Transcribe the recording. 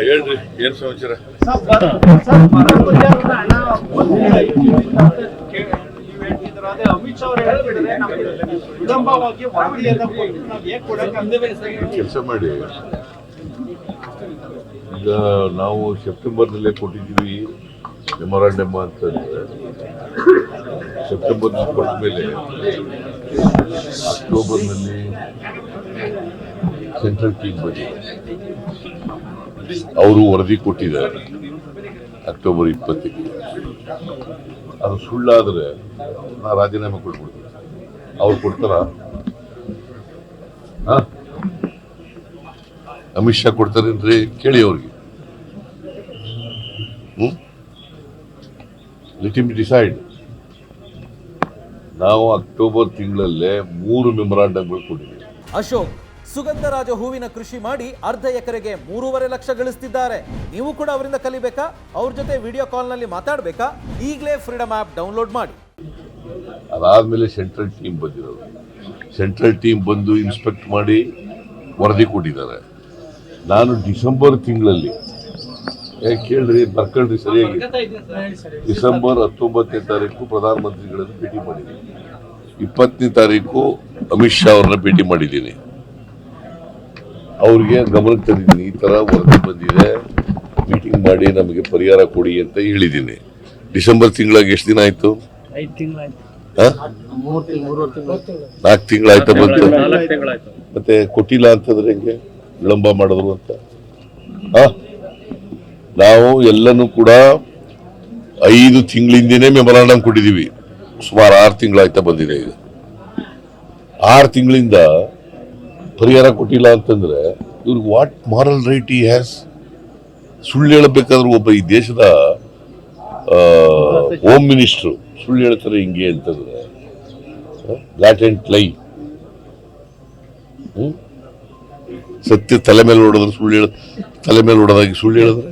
ಹೇಳ್ರಿ ಏನ್ ಸಮಾಚಾರ? ಕೆಲಸ ಮಾಡಿ. ಈಗ ನಾವು ಸೆಪ್ಟೆಂಬರ್ನಲ್ಲೇ ಕೊಟ್ಟಿದ್ದೀವಿ ಮೆಮೊರಾಂಡಮ್ ಅಂತಂದ್ರೆ ಸೆಪ್ಟೆಂಬರ್ನಲ್ಲಿ ಕೊಟ್ಟ ಮೇಲೆ ಅಕ್ಟೋಬರ್ನಲ್ಲಿ ಸೆಂಟ್ರಲ್ ಟೀಮ್ ಬಗ್ಗೆ ಅವರು ವರದಿ ಕೊಟ್ಟಿದ್ದಾರೆ ಅಕ್ಟೋಬರ್ ಇಪ್ಪತ್ತಕ್ಕೆ. ಅದು ಸುಳ್ಳಾದರೆ ನಾ ರಾಜೀನಾಮೆ ಕೊಟ್ಬಿಡ್ತೀನಿ. ಅವ್ರು ಕೊಡ್ತಾರ? ಅಮಿತ್ ಶಾ ಕೊಡ್ತಾರೇನ್ರಿ? ಕೇಳಿ ಅವ್ರಿಗೆ. ಹ್ಮ್? ಲೆಟ್ ಇಮ್ ಡಿಸೈಡ್ ನಾವು ಅಕ್ಟೋಬರ್ ತಿಂಗಳಲ್ಲೇ ಮೂರು ಮೆಮೊರಾಂಡಮ್ಗಳು ಕೊಟ್ಟಿದ್ದೀವಿ. ಅಶೋಕ್ ಸುಗಂಧರಾಜ ಹೂವಿನ ಕೃಷಿ ಮಾಡಿ ಅರ್ಧ ಎಕರೆಗೆ ಮೂರುವರೆ ಲಕ್ಷ ಗಳಿಸ್ತಿದ್ದಾರೆ. ನೀವು ಕೂಡ ಅವರಿಂದ ಕಲಿಬೇಕಾ? ಅವ್ರ ಜೊತೆ ವಿಡಿಯೋ ಕಾಲ್ನಲ್ಲಿ ಮಾತಾಡಬೇಕಾ? ಈಗಲೇ ಫ್ರೀಡಮ್ ಆ್ಯಪ್ ಡೌನ್ಲೋಡ್ ಮಾಡಿ. ಅದಾದಮೇಲೆ ಸೆಂಟ್ರಲ್ ಟೀಮ್ ಬಂದಿರೋದು. ಸೆಂಟ್ರಲ್ ಟೀಮ್ ಬಂದು ಇನ್ಸ್ಪೆಕ್ಟ್ ಮಾಡಿ ವರದಿ ಕೊಟ್ಟಿದ್ದಾರೆ. ನಾನು ಡಿಸೆಂಬರ್ ತಿಂಗಳಲ್ಲಿ ಕೇಳ್ರಿ ಬರ್ಕೊಂಡ್ರಿ ಸರಿಯಾಗಿ. ಡಿಸೆಂಬರ್ ಹತ್ತೊಂಬತ್ತನೇ ತಾರೀಕು ಪ್ರಧಾನಮಂತ್ರಿಗಳನ್ನು ಭೇಟಿ ಮಾಡಿದ್ದೀನಿ. ಇಪ್ಪತ್ತನೇ ತಾರೀಕು ಅಮಿತ್ ಶಾ ಅವ್ರನ್ನ ಭೇಟಿ ಮಾಡಿದ್ದೀನಿ. ಅವ್ರಿಗೆ ಗಮನಕ್ಕೆ ತಂದಿದ್ದೀನಿ. ಈ ತರ ವರದಿ ಬಂದಿದೆ. ಮೀಟಿಂಗ್ ಮಾಡಿ ನಮಗೆ ಪರಿಹಾರ ಕೊಡಿ ಅಂತ ಹೇಳಿದ್ದೀನಿ. ಡಿಸೆಂಬರ್ ತಿಂಗಳಾಗ ಎಷ್ಟು ದಿನ ಆಯ್ತು? ನಾಲ್ಕು ತಿಂಗಳಾಯ್ತಾ ಬಂತು ಮತ್ತೆ? ಕೊಟ್ಟಿಲ್ಲ ಅಂತಂದ್ರೆ ಹೆಂಗೆ? ವಿಳಂಬ ಮಾಡಿದ್ರು ಅಂತ? ನಾವು ಎಲ್ಲನೂ ಕೂಡ ಐದು ತಿಂಗಳಿಂದನೇ ಮೆಮೊರಾಂಡಮ್ ಕೊಟ್ಟಿದ್ದೀವಿ. ಸುಮಾರು ಆರು ತಿಂಗಳಾಯ್ತಾ ಬಂದಿದೆ ಈಗ. ಆರು ತಿಂಗಳಿಂದ ಪರಿಹಾರ ಕೊಟ್ಟಿಲ್ಲ ಅಂತಂದ್ರೆ ಇವ್ರಿಗೆ what moral right he has ಸುಳ್ಳು ಹೇಳಬೇಕಾದ್ರೆ ಒಬ್ಬ ಈ ದೇಶದ ಹೋಮ್ ಮಿನಿಸ್ಟ್ರು ಸುಳ್ಳು ಹೇಳ್ತಾರೆ ಹಿಂಗೆ ಅಂತಂದ್ರೆ ಲ್ಯಾಟೆಂಟ್ ಲೈ ಸತ್ಯ ತಲೆ ಮೇಲೆ ಹೊಡೆದ್ರೆ ಸುಳ್ಳು ಹೇಳ, ತಲೆ ಮೇಲೆ ಹೊಡೆದಾಗಿ ಸುಳ್ಳು ಹೇಳಿದ್ರೆ?